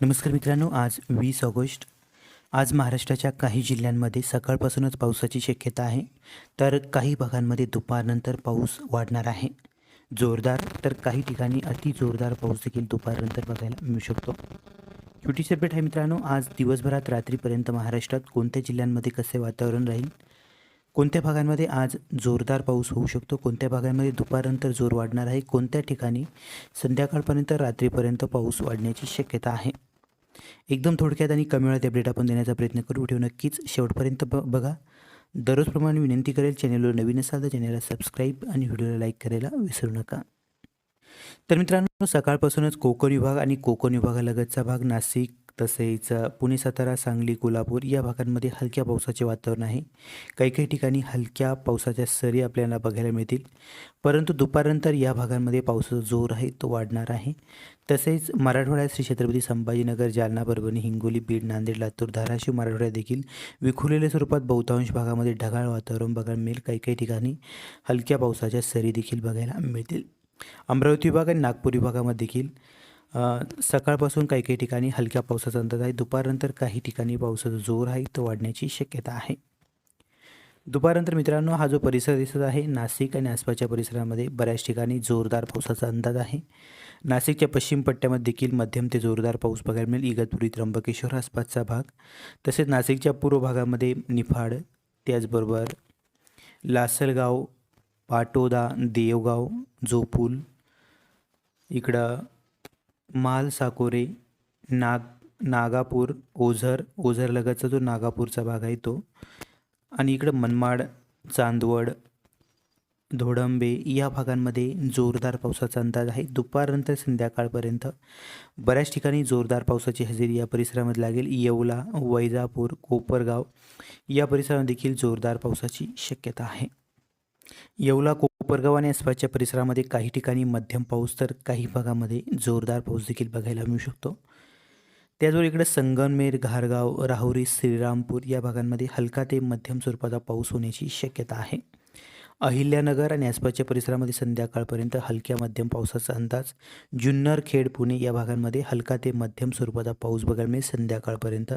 नमस्कार मित्रांनो आज वीस ऑगस्ट. आज महाराष्ट्राच्या काही जिल्ह्यांमध्ये सकाळपासूनच पावसाची शक्यता आहे. तर काही भागांमध्ये दुपारनंतर पाऊस वाढणार आहे. जोरदार तर काही ठिकाणी अति जोरदार पाऊस देखील दुपारनंतर बघायला मिळू शकतो. छोटीशी अपडेट आहे मित्रांनो आज दिवसभरात रात्रीपर्यंत महाराष्ट्रात कोणत्या जिल्ह्यांमध्ये कसे वातावरण राहील? कोणत्या भागांमध्ये आज जोरदार पाऊस होऊ शकतो? कोणत्या भागांमध्ये दुपारनंतर जोर वाढणार आहे? कोणत्या ठिकाणी संध्याकाळपर्यंत रात्रीपर्यंत पाऊस वाढण्याची शक्यता आहे? एकदम थोडक्यात आणि कमी वेळात अपडेट आपण देण्याचा प्रयत्न करू. ठेवू नक्कीच शेवटपर्यंत ब बघा. दररोजप्रमाणे विनंती करेल चॅनलवर नवीन असाल तर चॅनलला सबस्क्राईब आणि व्हिडिओला लाईक करायला विसरू नका. तर मित्रांनो सकाळपासूनच कोकण विभाग आणि कोकण विभागालगतचा भाग नाशिक तसेच पुणे सातारा सांगली कोल्हापूर या भागांमध्ये हलक्या पावसाचे वातावरण आहे. काही काही ठिकाणी हलक्या पावसाच्या सरी आपल्याला बघायला मिळतील. परंतु दुपारनंतर या भागांमध्ये पावसाचा जोर आहे तो वाढणार आहे. तसेच मराठवाड्यात श्री छत्रपती संभाजीनगर जालना परभणी हिंगोली बीड नांदेड लातूर धाराशिव मराठवाड्यात देखील विखुरलेल्या स्वरूपात बहुतांश भागामध्ये ढगाळ वातावरण बघायला मिळेल. काही काही ठिकाणी हलक्या पावसाच्या सरी देखील बघायला मिळतील. अमरावती विभाग आणि नागपूर विभागामध्ये देखील सकाळपासून काही काही ठिकाणी हलक्या पावसाचा अंदाज आहे. दुपारनंतर काही ठिकाणी पावसाचा जोर आहे तो वाढण्याची शक्यता आहे. दुपारनंतर मित्रांनो हा जो परिसर दिसत आहे नाशिक आणि आसपासच्या परिसरामध्ये बऱ्याच ठिकाणी जोरदार पावसाचा अंदाज आहे. नाशिकच्या पश्चिम पट्ट्यामध्ये देखील मध्यम ते जोरदार पाऊस बघायला मिळेल. इगतपुरी त्र्यंबकेश्वर आसपासचा भाग. तसेच नाशिकच्या पूर्व भागामध्ये निफाड त्याचबरोबर लासलगाव पाटोदा देवगाव जोपूल इकडं माल साकोरे नाग नागापूर ओझर ओझरलगतचा जो नागापूरचा भाग आहे तो. आणि इकडं मनमाड चांदवड धोडंबे या भागांमध्ये जोरदार पावसाचा अंदाज आहे. दुपारनंतर संध्याकाळपर्यंत बऱ्याच ठिकाणी जोरदार पावसाची हजेरी या परिसरामध्ये लागेल. येवला वैजापूर कोपरगाव या परिसरामध्ये देखील जोरदार पावसाची शक्यता आहे. येवला कोपरगाव आणि आसपासच्या परिसरामध्ये काही ठिकाणी मध्यम पाऊस तर काही भागामध्ये जोरदार पाऊस देखील बघायला मिळू शकतो. त्याचबरोबर इकडे संगमनेर घारगाव राहुरी श्रीरामपूर या भागांमध्ये हलका ते मध्यम स्वरूपाचा पाऊस होण्याची शक्यता आहे. अहिल्यानगर आणि आसपासच्या परिसरामध्ये संध्याकाळपर्यंत हलक्या मध्यम पावसाचा अंदाज. जुन्नर खेड पुणे या भागांमध्ये हलका ते मध्यम स्वरूपाचा पाऊस बघायला मिळेल. संध्याकाळपर्यंत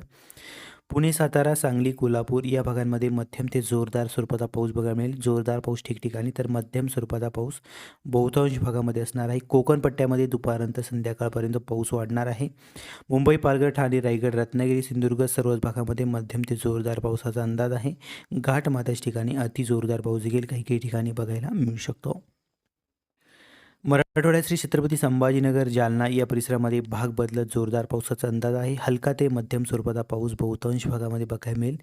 पुणे सातारा सांगली कोल्हापूर या भागांमध्ये मध्यम ते जोरदार स्वरूपाचा पाऊस बघायला मिळेल. जोरदार पाऊस ठिकठिकाणी तर मध्यम स्वरूपाचा पाऊस बहुतांश भागामध्ये असणार आहे. कोकण पट्ट्यामध्ये दुपारनंतर संध्याकाळपर्यंत पाऊस वाढणार आहे. मुंबई पालघर ठाणे रायगड रत्नागिरी सिंधुदुर्ग सर्वच भागामध्ये मध्यम ते जोरदार पावसाचा अंदाज आहे. घाट माथ्याच ठिकाणी अति जोरदार पाऊस देखील काही काही ठिकाणी बघायला मिळू शकतो. मराठवाड्यात श्री छत्रपती संभाजीनगर जालना या परिसरामध्ये भाग बदलत जोरदार पावसाचा अंदाज आहे. हलका ते मध्यम स्वरूपाचा पाऊस बहुतांश भागामध्ये बघायला मिळेल.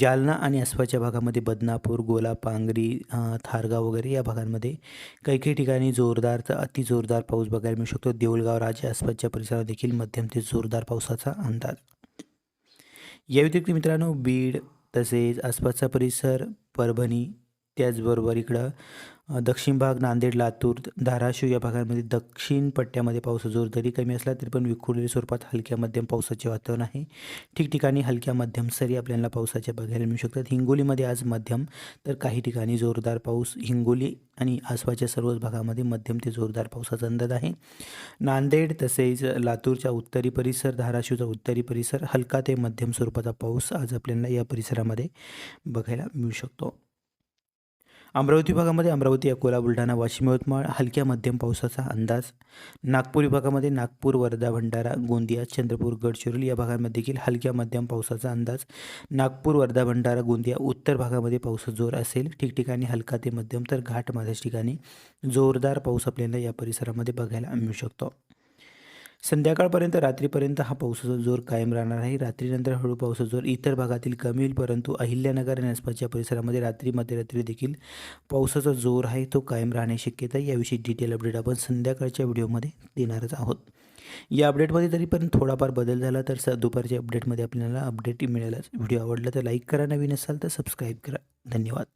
जालना आणि आसपासच्या भागामध्ये बदनापूर गोला पांगरी थारगाव वगैरे या भागांमध्ये काही काही ठिकाणी जोरदार तर अति जोरदार पाऊस बघायला मिळू शकतो. देऊळगाव राजा आसपासच्या परिसरात देखील मध्यम ते जोरदार पावसाचा अंदाज. या व्यतिरिक्त मित्रांनो बीड तसेच आसपासचा परिसर परभणी त्याचबरोबर इकडं दक्षिण भाग नांदेड लातूर धाराशिव या भागांमध्ये दक्षिण पट्ट्यामध्ये पाऊस जोर जरी कमी असला तरी पण विखुरलेल्या स्वरूपात हलक्या मध्यम पावसाचे वातावरण आहे. ठिकठिकाणी हलक्या मध्यम सरी आपल्याला पावसाच्या बघायला मिळू शकतात. हिंगोलीमध्ये आज मध्यम तर काही ठिकाणी जोरदार पाऊस. हिंगोली आणि आसपासच्या सर्वच भागामध्ये मध्यम ते जोरदार पावसाचा अंदाज आहे. नांदेड तसेच लातूरच्या उत्तरी परिसर धाराशिवचा उत्तरी परिसर हलका ते मध्यम स्वरूपाचा पाऊस आज आपल्याला या परिसरामध्ये बघायला मिळू शकतो. अमरावती विभागामध्ये अमरावती अकोला बुलढाणा वाशिम यवतमाळ हलक्या मध्यम पावसाचा अंदाज. नागपूर विभागामध्ये नागपूर वर्धा भंडारा गोंदिया चंद्रपूर गडचिरोली या भागांमध्ये देखील हलक्या मध्यम पावसाचा अंदाज. नागपूर वर्धा भंडारा गोंदिया उत्तर भागामध्ये पावसाचा जोर असेल. ठिकठिकाणी हलका ते मध्यम तर घाट माझ्याच ठिकाणी जोरदार पाऊस आपल्याला या परिसरामध्ये बघायला मिळू शकतो. संध्याकाळपर्यंत रात्रीपर्यंत हा पावसाचा जोर कायम राहणार आहे. रात्रीनंतर हळू पावसाचा जोर इतर भागातील कमी होईल परंतु अहिल्यानगर आणि आसपासच्या परिसरामध्ये रात्री मध्यरात्री देखील पावसाचा जोर आहे तो कायम राहण्याची शक्यता याविषयी डिटेल अपडेट आपण संध्याकाळच्या व्हिडिओमध्ये देणारच आहोत. या अपडेटमध्ये तरी पण थोडाफार बदल झाला तर स दुपारच्या अपडेटमध्ये आपल्याला अपडेट मिळेलच. व्हिडिओ आवडला तर लाईक करा नवीन असाल तर सबस्क्राईब करा. धन्यवाद.